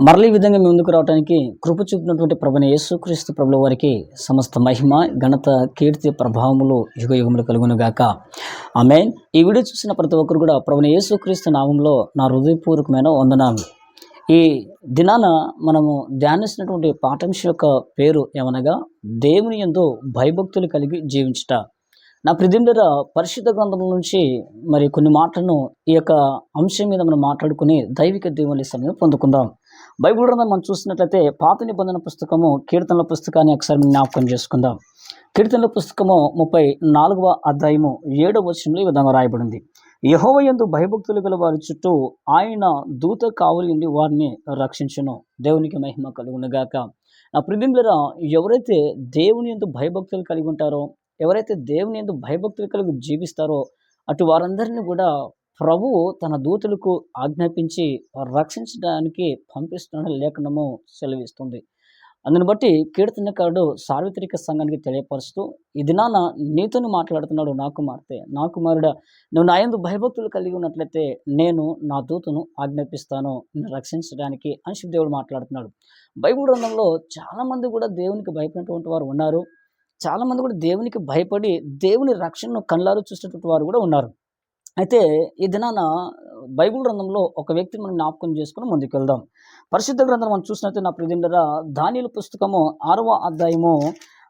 మరల ఈ విధంగా మీ ముందుకు రావడానికి కృప చూపినటువంటి ప్రభుని యేసుక్రీస్తు ప్రభుల వారికి సమస్త మహిమ ఘనత కీర్తి ప్రభావములు యుగ యుగములు కలుగును గాక ఆమె ఈ వీడియో చూసిన ప్రతి ఒక్కరు కూడా ప్రభుని యేసుక్రీస్తు నామంలో నా హృదయపూర్వకమైన వందనాలు. ఈ దినాన మనము ధ్యానిస్తున్నటువంటి పాఠంశ యొక్క పేరు ఏమనగా దేవుని ఎందు భయభక్తులు కలిగి జీవించుట. నా ప్రతిండర పరిశుద్ధ గ్రంథం నుంచి మరి కొన్ని మాటలను ఈ యొక్క అంశం మీద మనం మాట్లాడుకుని దైవిక దేవుని సమయం పొందుకుందాం. బైబిల్ గ్రంథం మనం చూసినట్లయితే పాత నిబంధన పుస్తకము కీర్తనల పుస్తకాన్ని ఒకసారి జ్ఞాపకం చేసుకుందాం. కీర్తనల పుస్తకము ముప్పై నాలుగవ అధ్యాయము ఏడవ వచనంలో ఈ విధంగా రాయబడింది. యహోవ యందు భయభక్తులు గల వారి చుట్టూ ఆయన దూత కావలి ఉండి వారిని రక్షించును. దేవునికి మహిమ కలుగునుగాక నా ప్రతింబులరా ఎవరైతే దేవుని ఎందు భయభక్తులు కలిగి ఉంటారో ఎవరైతే దేవుని ఎందు భయభక్తులు కలిగి జీవిస్తారో అటు వారందరినీ కూడా ప్రభువు తన దూతలకు ఆజ్ఞాపించి రక్షించడానికి పంపిస్తున్న లేఖనము సెలవిస్తుంది. అందుని బట్టి కీర్తనకారుడు సార్వత్రిక సంఘానికి తెలియపరుస్తూ ఈ దినాన నీతోని మాట్లాడుతున్నాడు నా కుమార్తె. నా కుమారుడా నువ్వు నా ఎందు భయభక్తులు కలిగి ఉన్నట్లయితే నేను నా దూతను ఆజ్ఞాపిస్తాను నిన్ను రక్షించడానికి అని దేవుడు మాట్లాడుతున్నాడు. బైబిల్ గ్రంథంలో చాలామంది కూడా దేవునికి భయపడినటువంటి వారు ఉన్నారు. చాలామంది కూడా దేవునికి భయపడి దేవుని రక్షణను కళ్ళారు చూసినటువంటి వారు కూడా ఉన్నారు. అయితే ఈ దినాన బైబిల్ గ్రంథంలో ఒక వ్యక్తిని మనం జ్ఞాపకం చేసుకుని ముందుకు వెళ్దాం పరిశుద్ధ గ్రంథం మనం చూసినట్టు నా ప్రిదిండర దానిల పుస్తకము ఆరవ అధ్యాయము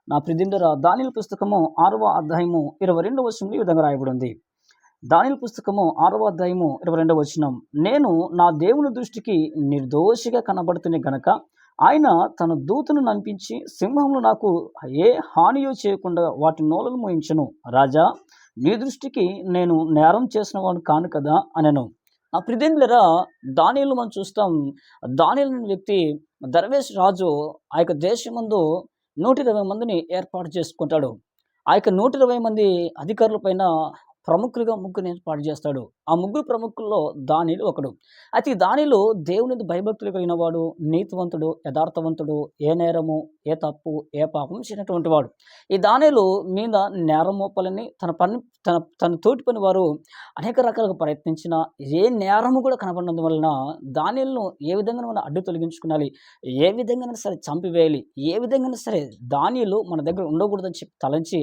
నా ప్రిదిండర దానిల పుస్తకము ఆరవ అధ్యాయము ఇరవై రెండవ వచనంలో ఈ విధంగా రాయబడి ఉంది. దానిల పుస్తకము ఆరవ అధ్యాయము ఇరవై రెండవ వచనం నేను నా దేవుని దృష్టికి నిర్దోషిగా కనబడుతున్న గనక ఆయన తన దూతను నంపించి సింహములు నాకు ఏ హానియో చేయకుండా వాటి నోలను మోయించను. రాజా నీ దృష్టికి నేను నేరం చేసిన వాడు కాను కదా అనను. ఆ ప్రిదేంద్లరా దానిలు మనం చూస్తాం. దానిలు వ్యక్తి దర్వేష్ రాజు ఆ యొక్క దేశమందు నూట ఇరవై మందిని ఏర్పాటు చేసుకుంటాడు. ఆ యొక్క నూట ఇరవై మంది అధికారుల పైన ప్రముఖులుగా ముగ్గురు ఏర్పాటు చేస్తాడు. ఆ ముగ్గురు ప్రముఖుల్లో దానిలు ఒకడు. అయితే దానిలో దేవుని భయభక్తులు కలిగిన వాడు నీతివంతుడు యథార్థవంతుడు ఏ నేరము ఏ తప్పు ఏ పాపం చేసినటువంటి వాడు. ఈ దానిలు మీద నేరం మోపాలని తన పని తన తన తోటి పని వారు అనేక రకాలుగా ప్రయత్నించిన ఏ నేరము కూడా కనబడినందు వలన దానిలను ఏ విధంగా మనం అడ్డు తొలగించుకోవాలి ఏ విధంగా సరే చంపివేయాలి. ఏ విధంగా సరే దానిలు మన దగ్గర ఉండకూడదని చెప్పి తలంచి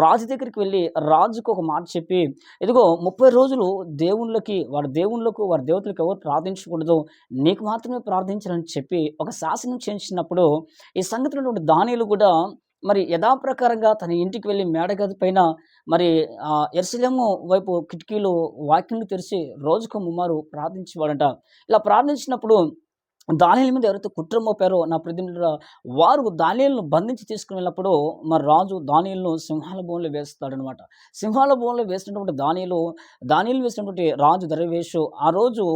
రాజు దగ్గరికి వెళ్ళి రాజుకు ఒక మాట చెప్పి ఇదిగో ముప్పై రోజులు దేవుళ్ళకి వారి దేవుళ్ళకు వారి దేవతలకు ఎవరు ప్రార్థించకూడదు నీకు మాత్రమే ప్రార్థించాలని చెప్పి ఒక శాసనం చేయించినప్పుడు ఈ సంగతిలో దానిలు కూడా మరి యథాప్రకారంగా తన ఇంటికి వెళ్ళి మేడగది పైన మరి ఎర్సలేము వైపు కిటికీలు వాకింగ్ తెరిచి రోజుకు ముమ్మారు ప్రార్థించేవాడంట. ఇలా ప్రార్థించినప్పుడు దానిల మీద ఎవరైతే కుట్ర మోపారో నా ప్రతినిధుల వారు దానిలను బంధించి తీసుకుని వెళ్ళినప్పుడు మరి రాజు దానిలను సింహాల భూమిలో వేస్తాడనమాట సింహాల భూమిలో వేసినటువంటి దానిలు దానిలు వేసినటువంటి రాజు దరవేషు ఆ రోజు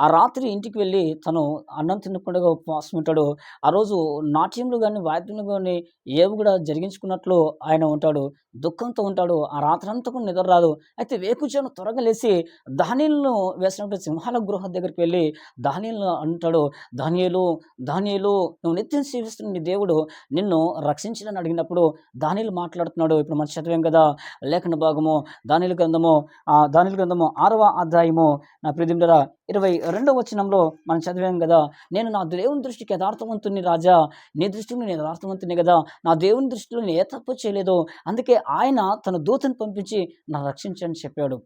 ఆ రాత్రి ఇంటికి వెళ్ళి తను అన్నం తినకుండా ఉపవాసం ఉంటాడు. ఆ రోజు నాట్యములు కానీ వాద్యములు కానీ ఏవి కూడా జరిగించుకున్నట్లు ఆయన ఉంటాడు. దుఃఖంతో ఉంటాడు. ఆ రాత్రి అంతా కూడా నిద్ర రాదు. అయితే వేకుజాను త్వరగా లేచి దానిలను వేసినటువంటి సింహాల గృహ దగ్గరికి వెళ్ళి దానిలను అంటాడు. ధాన్యాలు ధాన్యాలు నువ్వు నిత్యం సేవిస్తున్న నీ దేవుడు నిన్ను రక్షించాలని అడిగినప్పుడు దానిలు మాట్లాడుతున్నాడు ఇప్పుడు మనం చదివాం కదా. లేఖన భాగము దానిల గ్రంథము ఆ దానిల గ్రంథము ఆరవ అధ్యాయము. నా ప్రిదిండర ఇరవై రెండవ వచనంలో మనం చదివాం కదా. నేను నా దేవుని దృష్టికి యథార్థవంతుని రాజా. నీ దృష్టిలో నేను యథార్థవంతుని కదా. నా దేవుని దృష్టిలో నేను ఏ తప్పు చేయలేదు. అందుకే ఆయన తన దూతను పంపించి నా రక్షించని చెప్పాడు.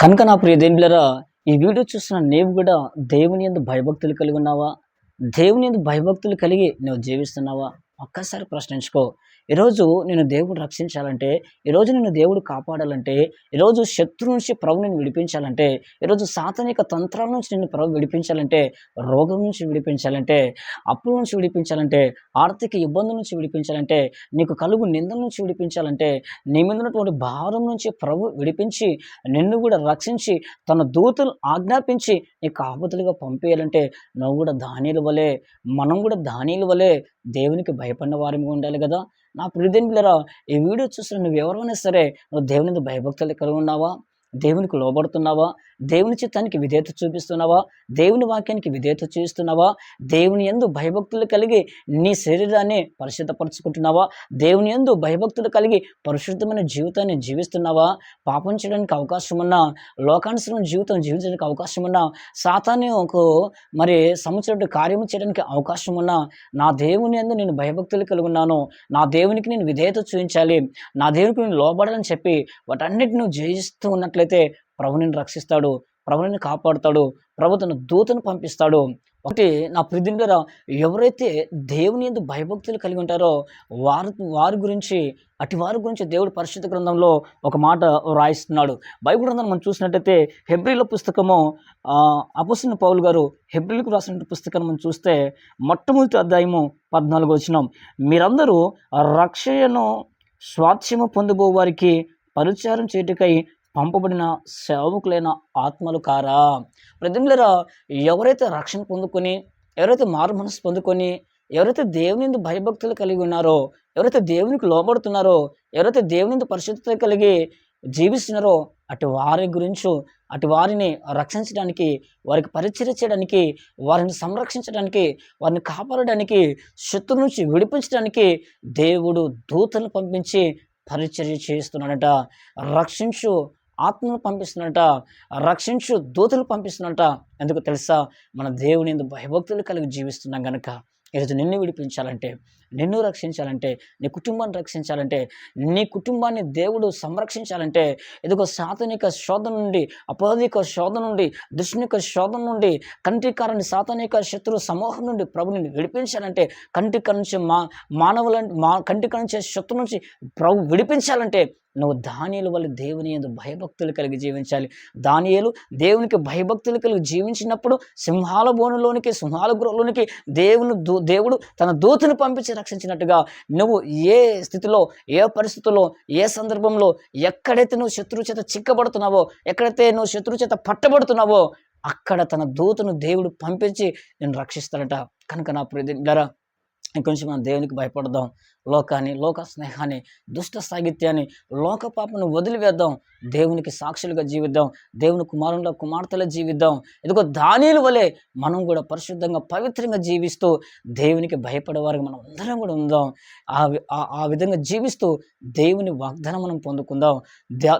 కనుక నా ప్రియ దేవులరా ఈ వీడియో చూస్తున్న నీవు కూడా దేవుని ఎందు భయభక్తులు కలిగి ఉన్నావా? దేవుని ఎందు భయభక్తులు కలిగి నువ్వు జీవిస్తున్నావా? ఒక్కసారి ప్రశ్నించుకో. ఈరోజు నేను దేవుడు రక్షించాలంటే ఈరోజు నేను దేవుడు కాపాడాలంటే ఈరోజు శత్రు నుంచి ప్రభు నేను విడిపించాలంటే ఈరోజు సాతనిక తంత్రాల నుంచి నేను ప్రభు విడిపించాలంటే రోగం నుంచి విడిపించాలంటే అప్పుల నుంచి విడిపించాలంటే ఆర్థిక ఇబ్బందుల నుంచి విడిపించాలంటే నీకు కలుగు నిందల నుంచి విడిపించాలంటే నీ మీద ఉన్నటువంటి భారం నుంచి ప్రభు విడిపించి నిన్ను కూడా రక్షించి తన దూతలు ఆజ్ఞాపించి నీకు ఆపదలుగా పంపేయాలంటే నువ్వు కూడా ధాన్యాల వలె మనం కూడా ధాన్యాల వలె దేవునికి భయపడిన వారిగా ఉండాలి కదా? నా ప్రియుదేంట్లరా ఈ వీడియో చూసిన నువ్వు ఎవరైనా సరే నువ్వు దేవుని భయభక్తులు కలిగి ఉన్నావా? దేవునికి లోబడుతున్నావా? దేవుని చిత్తానికి విధేయత చూపిస్తున్నావా? దేవుని వాక్యానికి విధేయత చూపిస్తున్నావా? దేవుని ఎందు భయభక్తులు కలిగి నీ శరీరాన్ని పరిశుద్ధపరచుకుంటున్నావా? దేవుని ఎందు భయభక్తులు కలిగి పరిశుద్ధమైన జీవితాన్ని జీవిస్తున్నావా? పాపం చేయడానికి అవకాశం ఉన్నా లోకానుసరణ జీవితం జీవించడానికి అవకాశం ఉన్నా ఒక మరి సంవత్సరం కార్యము చేయడానికి అవకాశం ఉన్నా నా దేవుని ఎందు నేను భయభక్తులు కలిగి ఉన్నాను. నా దేవునికి నేను విధేయత చూపించాలి. నా దేవునికి నేను లోబడాలని చెప్పి వాటన్నిటిని నువ్వు జయిస్తూ ఉన్నట్లయితే ప్రభు నిన్ను రక్షిస్తాడు ప్రభు నిన్ను కాపాడుతాడు ప్రభు తన దూతను పంపిస్తాడు. ఒకటి నా ప్రిదిండర ఎవరైతే దేవుని ఎందు భయభక్తులు కలిగి ఉంటారో వారి వారి గురించి అటు వారి గురించి దేవుడు పరిశుద్ధ గ్రంథంలో ఒక మాట రాయిస్తున్నాడు. బైబిల్ గ్రంథాన్ని మనం చూసినట్టయితే హెబ్రిల పుస్తకము అపసిన పౌల్ గారు హెబ్రిలకు రాసిన పుస్తకాన్ని మనం చూస్తే మొట్టమొదటి అధ్యాయము పద్నాలుగు వచ్చినాం మీరందరూ రక్షయను స్వాస్థ్యము పొందబో వారికి పరిచారం చేయటకై పంపబడిన సేవకులైన ఆత్మలు కారా? ప్రతిమలరా ఎవరైతే రక్షణ పొందుకొని ఎవరైతే మారు మనసు పొందుకొని ఎవరైతే దేవుని భయభక్తులు కలిగి ఉన్నారో ఎవరైతే దేవునికి లోబడుతున్నారో ఎవరైతే దేవుని పరిశుద్ధత కలిగి జీవిస్తున్నారో అటు వారి గురించి అటు వారిని రక్షించడానికి వారికి పరిచయం చేయడానికి వారిని సంరక్షించడానికి వారిని కాపాడడానికి శత్రు నుంచి విడిపించడానికి దేవుడు దూతలు పంపించి పరిచర్య చేస్తున్నాడట. రక్షించు ఆత్మను పంపిస్తున్నట రక్షించు దూతలు పంపిస్తున్నట ఎందుకు తెలుసా? మన దేవుని భయభక్తులు కలిగి జీవిస్తున్నాం కనుక ఈరోజు నిన్ను విడిపించాలంటే నిన్ను రక్షించాలంటే నీ కుటుంబాన్ని రక్షించాలంటే నీ కుటుంబాన్ని దేవుడు సంరక్షించాలంటే ఇదిగో సాతనిక శోధన నుండి అపాధిక శోధన నుండి దుష్నిక శోధన నుండి కంటికారని సాతనిక శత్రు సమూహం నుండి ప్రభుని విడిపించాలంటే కంటి నుంచి మా మానవుల మా కంటి నుంచి శత్రు నుంచి ప్రభు విడిపించాలంటే నువ్వు దానియలు వల్ల దేవుని ఎందు భయభక్తులు కలిగి జీవించాలి. దానియలు దేవునికి భయభక్తులు కలిగి జీవించినప్పుడు సింహాల బోనులోనికి సింహాల గృహలోనికి దేవుని దేవుడు తన దూతను పంపించి రక్షించినట్టుగా నువ్వు ఏ స్థితిలో ఏ పరిస్థితుల్లో ఏ సందర్భంలో ఎక్కడైతే నువ్వు శత్రువు చేత చిక్కబడుతున్నావో ఎక్కడైతే నువ్వు శత్రువు చేత పట్టబడుతున్నావో అక్కడ తన దూతను దేవుడు పంపించి నేను రక్షిస్తాడట. కనుక నా ప్రతి ఇంకొంచెం మనం దేవునికి భయపడదాం. లోకాన్ని లోక స్నేహాన్ని దుష్ట సాహిత్యాన్ని లోక పాపను వదిలివేద్దాం. దేవునికి సాక్షులుగా జీవిద్దాం. దేవుని కుమారుల కుమార్తెల జీవిద్దాం. ఇదిగో దానిల వలె మనం కూడా పరిశుద్ధంగా పవిత్రంగా జీవిస్తూ దేవునికి భయపడేవారికి మనం అందరం కూడా ఉందాం. ఆ ఆ విధంగా జీవిస్తూ దేవుని వాగ్దానం మనం పొందుకుందాం.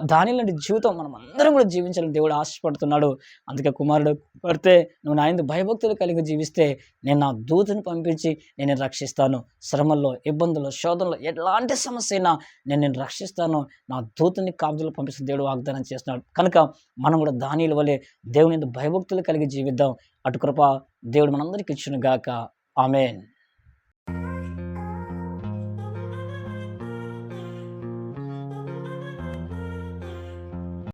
దాని లాంటి జీవితం మనం అందరం కూడా జీవించాలని దేవుడు ఆశపడుతున్నాడు. అందుకే కుమారుడు పడితే నువ్వు నా భయభక్తులు కలిగి జీవిస్తే నేను నా దూతను పంపించి నేను రక్షిస్తాను. శ్రమల్లో ఇబ్బందుల్లో శోధనలో ఎలాంటి సమస్య అయినా నేను నేను రక్షిస్తాను. నా దూతని కాపుదలు పంపిస్తే దేవుడు వాగ్దానం చేస్తున్నాడు. కనుక మనం కూడా దానిల వలె దేవుని భయభక్తులు కలిగి జీవిద్దాం. అటు కృప దేవుడు మనందరికీ ఇచ్చిన గాక ఆమెన్.